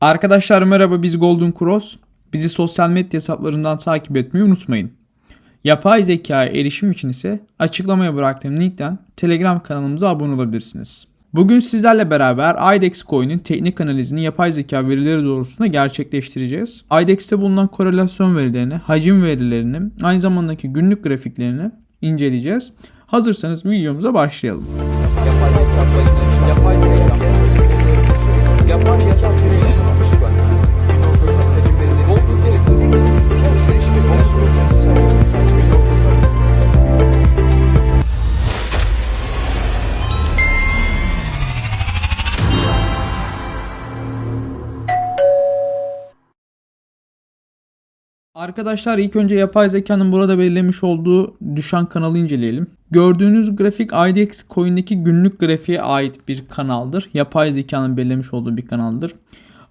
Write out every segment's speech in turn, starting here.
Arkadaşlar merhaba biz Golden Cross. Bizi sosyal medya hesaplarından takip etmeyi unutmayın. Yapay zekaya erişim için ise açıklamaya bıraktığım linkten Telegram kanalımıza abone olabilirsiniz. Bugün sizlerle beraber IDEX Coin'in teknik analizini yapay zeka verileri doğrultusunda gerçekleştireceğiz. IDEX'te bulunan korelasyon verilerini, hacim verilerini, aynı zamandaki günlük grafiklerini inceleyeceğiz. Hazırsanız videomuza başlayalım. Arkadaşlar ilk önce yapay zekanın burada belirlemiş olduğu düşen kanalı inceleyelim. Gördüğünüz grafik IDX Coin'deki günlük grafiğe ait bir kanaldır. Yapay zekanın belirlemiş olduğu bir kanaldır.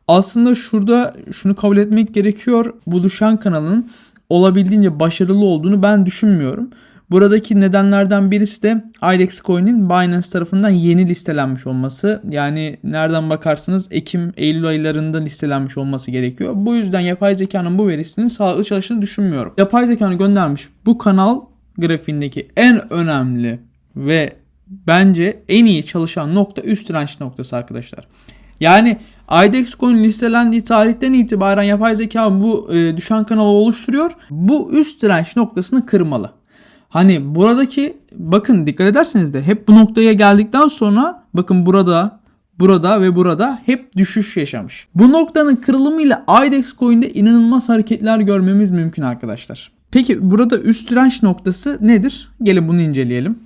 Aslında şurada şunu kabul etmek gerekiyor. Bu düşen kanalın olabildiğince başarılı olduğunu ben düşünmüyorum. Buradaki nedenlerden birisi de IDEX Coin'in Binance tarafından yeni listelenmiş olması. Yani nereden bakarsanız Ekim, Eylül aylarında listelenmiş olması gerekiyor. Bu yüzden yapay zekanın bu verisinin sağlıklı çalıştığını düşünmüyorum. Yapay zekanın göndermiş bu kanal grafiğindeki en önemli ve bence en iyi çalışan nokta üst direnç noktası arkadaşlar. Yani IDEX coin listelendiği tarihten itibaren yapay zeka bu e, düşen kanalı oluşturuyor. Bu üst direnç noktasını kırmalı. Hani buradaki bakın dikkat ederseniz de hep bu noktaya geldikten sonra bakın burada burada ve burada hep düşüş yaşamış. Bu noktanın kırılımıyla IDEX coin'de inanılmaz hareketler görmemiz mümkün arkadaşlar. Peki burada üst direnç noktası nedir? Gelin bunu inceleyelim.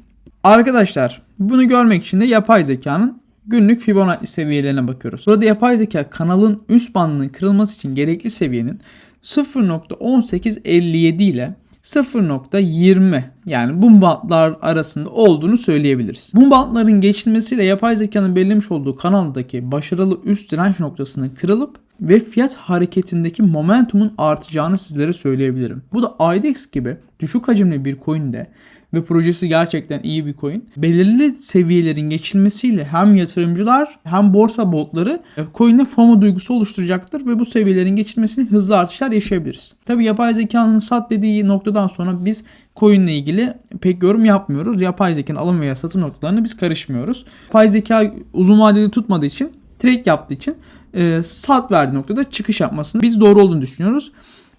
Arkadaşlar bunu görmek için de yapay zekanın günlük Fibonacci seviyelerine bakıyoruz. Burada yapay zeka kanalın üst bandının kırılması için gerekli seviyenin 0.1857 ile 0.20 yani bu bantlar arasında olduğunu söyleyebiliriz. Bu bantların geçilmesiyle yapay zekanın belirlemiş olduğu kanaldaki başarılı üst direnç noktasının kırılıp ve fiyat hareketindeki momentumun artacağını sizlere söyleyebilirim. Bu da IDEX gibi düşük hacimli bir coin'de ve projesi gerçekten iyi bir coin. Belirli seviyelerin geçilmesiyle hem yatırımcılar hem borsa botları e, coin'e FOMO duygusu oluşturacaktır ve bu seviyelerin geçilmesini hızlı artışlar yaşayabiliriz. Tabi yapay zekanın sat dediği noktadan sonra biz coin ile ilgili pek yorum yapmıyoruz. Yapay zekanın alım veya satım noktalarına biz karışmıyoruz. Yapay zeka uzun vadeli tutmadığı için trade yaptığı için e, sat verdiği noktada çıkış yapmasını biz doğru olduğunu düşünüyoruz.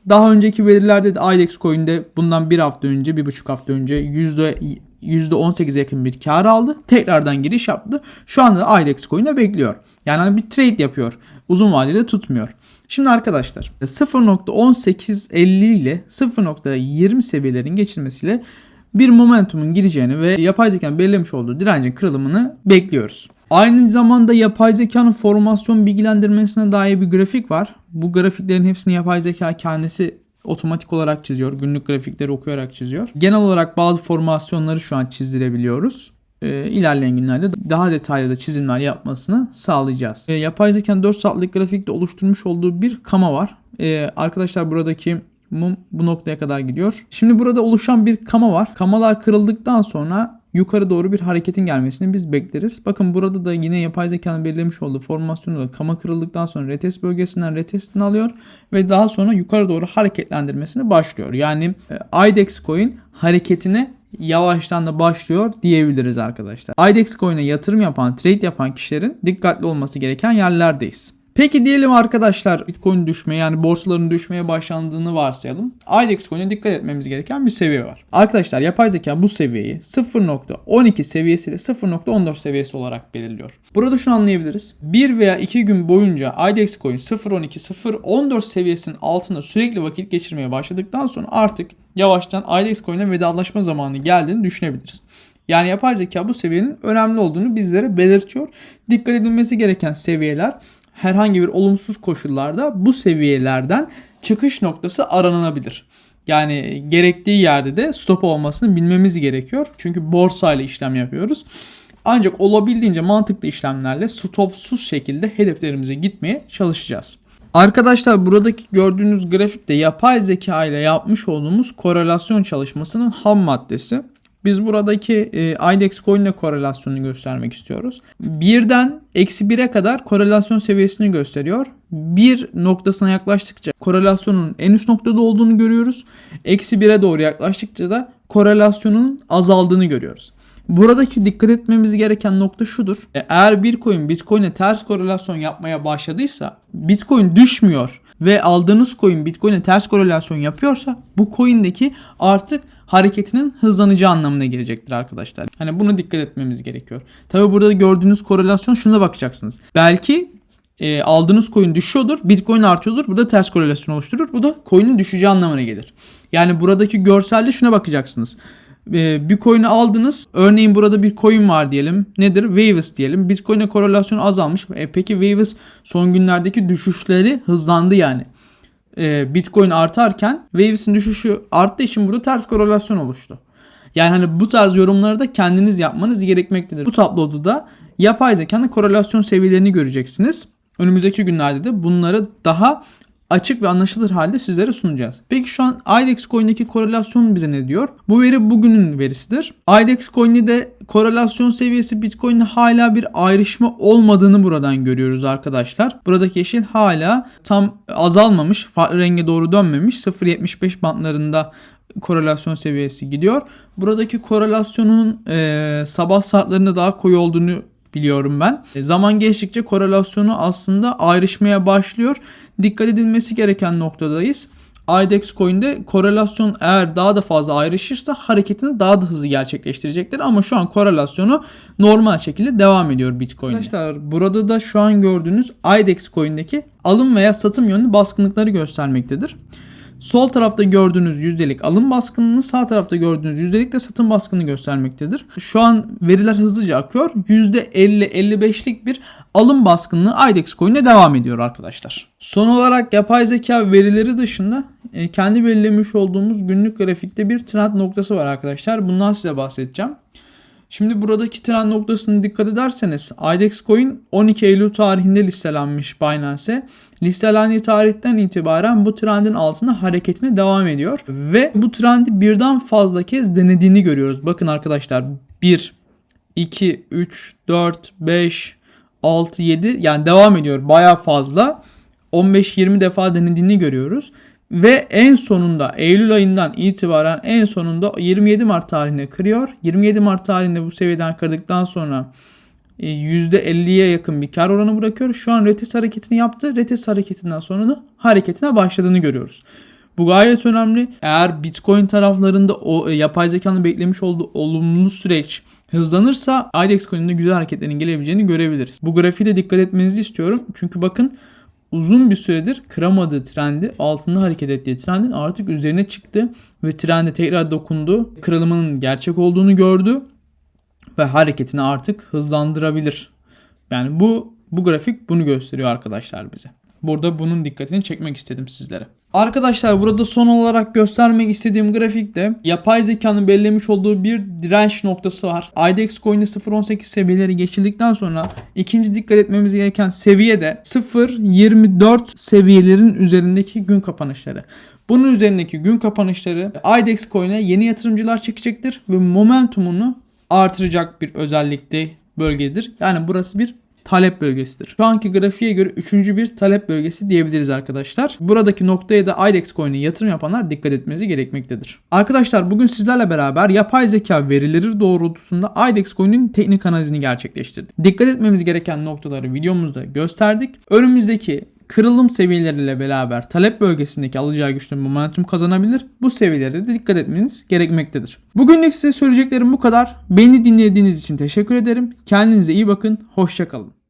Daha önceki verilerde de IDEX Coin'de bundan bir hafta önce, bir buçuk hafta önce yüzde 18'e yakın bir kar aldı. Tekrardan giriş yaptı. Şu anda da IDEX Coin'de bekliyor. Yani hani bir trade yapıyor. Uzun vadede tutmuyor. Şimdi arkadaşlar 0.1850 ile 0.20 seviyelerin geçilmesiyle bir momentumun gireceğini ve yapay zekanın belirlemiş olduğu direncin kırılımını bekliyoruz. Aynı zamanda yapay zekanın formasyon bilgilendirmesine dair bir grafik var. Bu grafiklerin hepsini yapay zeka kendisi otomatik olarak çiziyor. Günlük grafikleri okuyarak çiziyor. Genel olarak bazı formasyonları şu an çizdirebiliyoruz. Ee, ilerleyen günlerde daha detaylı da çizimler yapmasını sağlayacağız. Ee, yapay zekanın 4 saatlik grafikte oluşturmuş olduğu bir kama var. Ee, arkadaşlar buradaki mum bu noktaya kadar gidiyor. Şimdi burada oluşan bir kama var. Kamalar kırıldıktan sonra yukarı doğru bir hareketin gelmesini biz bekleriz. Bakın burada da yine yapay zekanın belirlemiş olduğu formasyonu da kama kırıldıktan sonra retest bölgesinden retestini alıyor ve daha sonra yukarı doğru hareketlendirmesini başlıyor. Yani e, IDEX coin hareketine yavaştan da başlıyor diyebiliriz arkadaşlar. IDEX coin'e yatırım yapan, trade yapan kişilerin dikkatli olması gereken yerlerdeyiz. Peki diyelim arkadaşlar Bitcoin düşmeye yani borsaların düşmeye başlandığını varsayalım. IDEX coin'e dikkat etmemiz gereken bir seviye var. Arkadaşlar yapay zeka bu seviyeyi 0.12 seviyesi ile 0.14 seviyesi olarak belirliyor. Burada şunu anlayabiliriz. 1 veya 2 gün boyunca IDEX coin 0.12 0.14 seviyesinin altında sürekli vakit geçirmeye başladıktan sonra artık yavaştan IDEX coin'e vedalaşma zamanı geldiğini düşünebiliriz. Yani yapay zeka bu seviyenin önemli olduğunu bizlere belirtiyor. Dikkat edilmesi gereken seviyeler herhangi bir olumsuz koşullarda bu seviyelerden çıkış noktası aranabilir. Yani gerektiği yerde de stop olmasını bilmemiz gerekiyor. Çünkü borsa ile işlem yapıyoruz. Ancak olabildiğince mantıklı işlemlerle stopsuz şekilde hedeflerimize gitmeye çalışacağız. Arkadaşlar buradaki gördüğünüz grafikte yapay zeka ile yapmış olduğumuz korelasyon çalışmasının ham maddesi. Biz buradaki e, IDEX coin ile korelasyonunu göstermek istiyoruz. Birden eksi 1'e kadar korelasyon seviyesini gösteriyor. Bir noktasına yaklaştıkça korelasyonun en üst noktada olduğunu görüyoruz. Eksi 1'e doğru yaklaştıkça da korelasyonun azaldığını görüyoruz. Buradaki dikkat etmemiz gereken nokta şudur. E, Eğer bir coin Bitcoin'e ters korelasyon yapmaya başladıysa Bitcoin düşmüyor ve aldığınız coin Bitcoin'e ters korelasyon yapıyorsa bu coin'deki artık hareketinin hızlanacağı anlamına gelecektir arkadaşlar. Hani bunu dikkat etmemiz gerekiyor. Tabi burada gördüğünüz korelasyon şuna bakacaksınız. Belki e, aldığınız coin düşüyordur, Bitcoin artıyordur. Bu da ters korelasyon oluşturur. Bu da coin'in düşeceği anlamına gelir. Yani buradaki görselde şuna bakacaksınız. E, bir coin'i aldınız. Örneğin burada bir coin var diyelim. Nedir? Waves diyelim. Bitcoin'e korelasyon azalmış. E, peki Waves son günlerdeki düşüşleri hızlandı yani. E, Bitcoin artarken Waves'in düşüşü arttığı için burada ters korelasyon oluştu. Yani hani bu tarz yorumları da kendiniz yapmanız gerekmektedir. Bu tabloda da yapay zekanın korelasyon seviyelerini göreceksiniz. Önümüzdeki günlerde de bunları daha açık ve anlaşılır halde sizlere sunacağız. Peki şu an IDEX coin'deki korelasyon bize ne diyor? Bu veri bugünün verisidir. IDEX coin'de de korelasyon seviyesi Bitcoin'de hala bir ayrışma olmadığını buradan görüyoruz arkadaşlar. Buradaki yeşil hala tam azalmamış, farklı renge doğru dönmemiş. 0.75 bantlarında korelasyon seviyesi gidiyor. Buradaki korelasyonun e, sabah saatlerinde daha koyu olduğunu biliyorum ben. E, zaman geçtikçe korelasyonu aslında ayrışmaya başlıyor. Dikkat edilmesi gereken noktadayız. IDEX coin'de korelasyon eğer daha da fazla ayrışırsa hareketini daha da hızlı gerçekleştirecektir. Ama şu an korelasyonu normal şekilde devam ediyor Bitcoin'de. Arkadaşlar burada da şu an gördüğünüz IDEX coin'deki alım veya satım yönlü baskınlıkları göstermektedir. Sol tarafta gördüğünüz yüzdelik alım baskınını sağ tarafta gördüğünüz yüzdelik de satım baskını göstermektedir. Şu an veriler hızlıca akıyor. %50-55'lik bir alım baskınlığı IDEX coin'e devam ediyor arkadaşlar. Son olarak yapay zeka verileri dışında e, kendi belirlemiş olduğumuz günlük grafikte bir trend noktası var arkadaşlar. Bundan size bahsedeceğim. Şimdi buradaki trend noktasını dikkat ederseniz IDEX Coin 12 Eylül tarihinde listelenmiş Binance'e. Listelendiği tarihten itibaren bu trendin altında hareketine devam ediyor. Ve bu trendi birden fazla kez denediğini görüyoruz. Bakın arkadaşlar 1, 2, 3, 4, 5, 6, 7 yani devam ediyor baya fazla. 15-20 defa denediğini görüyoruz. Ve en sonunda Eylül ayından itibaren en sonunda 27 Mart tarihine kırıyor. 27 Mart tarihinde bu seviyeden kırdıktan sonra %50'ye yakın bir kar oranı bırakıyor. Şu an retest hareketini yaptı. Retest hareketinden sonra da hareketine başladığını görüyoruz. Bu gayet önemli. Eğer Bitcoin taraflarında o e, yapay zekanın beklemiş olduğu olumlu süreç hızlanırsa IDEX coin'inde güzel hareketlerin gelebileceğini görebiliriz. Bu grafiğe de dikkat etmenizi istiyorum. Çünkü bakın uzun bir süredir kıramadığı trendi, altında hareket ettiği trendin artık üzerine çıktı ve trende tekrar dokundu. Kırılmanın gerçek olduğunu gördü ve hareketini artık hızlandırabilir. Yani bu bu grafik bunu gösteriyor arkadaşlar bize. Burada bunun dikkatini çekmek istedim sizlere. Arkadaşlar burada son olarak göstermek istediğim grafikte yapay zekanın belirlemiş olduğu bir direnç noktası var. IDEX coin'de 0.18 seviyeleri geçildikten sonra ikinci dikkat etmemiz gereken seviye de 0.24 seviyelerin üzerindeki gün kapanışları. Bunun üzerindeki gün kapanışları IDEX coin'e yeni yatırımcılar çekecektir ve momentumunu artıracak bir özellikte bölgedir. Yani burası bir talep bölgesidir. Şu anki grafiğe göre üçüncü bir talep bölgesi diyebiliriz arkadaşlar. Buradaki noktaya da IDEX coin'e yatırım yapanlar dikkat etmenizi gerekmektedir. Arkadaşlar bugün sizlerle beraber yapay zeka verileri doğrultusunda IDEX coin'in teknik analizini gerçekleştirdik. Dikkat etmemiz gereken noktaları videomuzda gösterdik. Önümüzdeki kırılım seviyeleriyle beraber talep bölgesindeki alacağı güçlü momentum kazanabilir. Bu seviyelere de dikkat etmeniz gerekmektedir. Bugünlük size söyleyeceklerim bu kadar. Beni dinlediğiniz için teşekkür ederim. Kendinize iyi bakın. Hoşçakalın.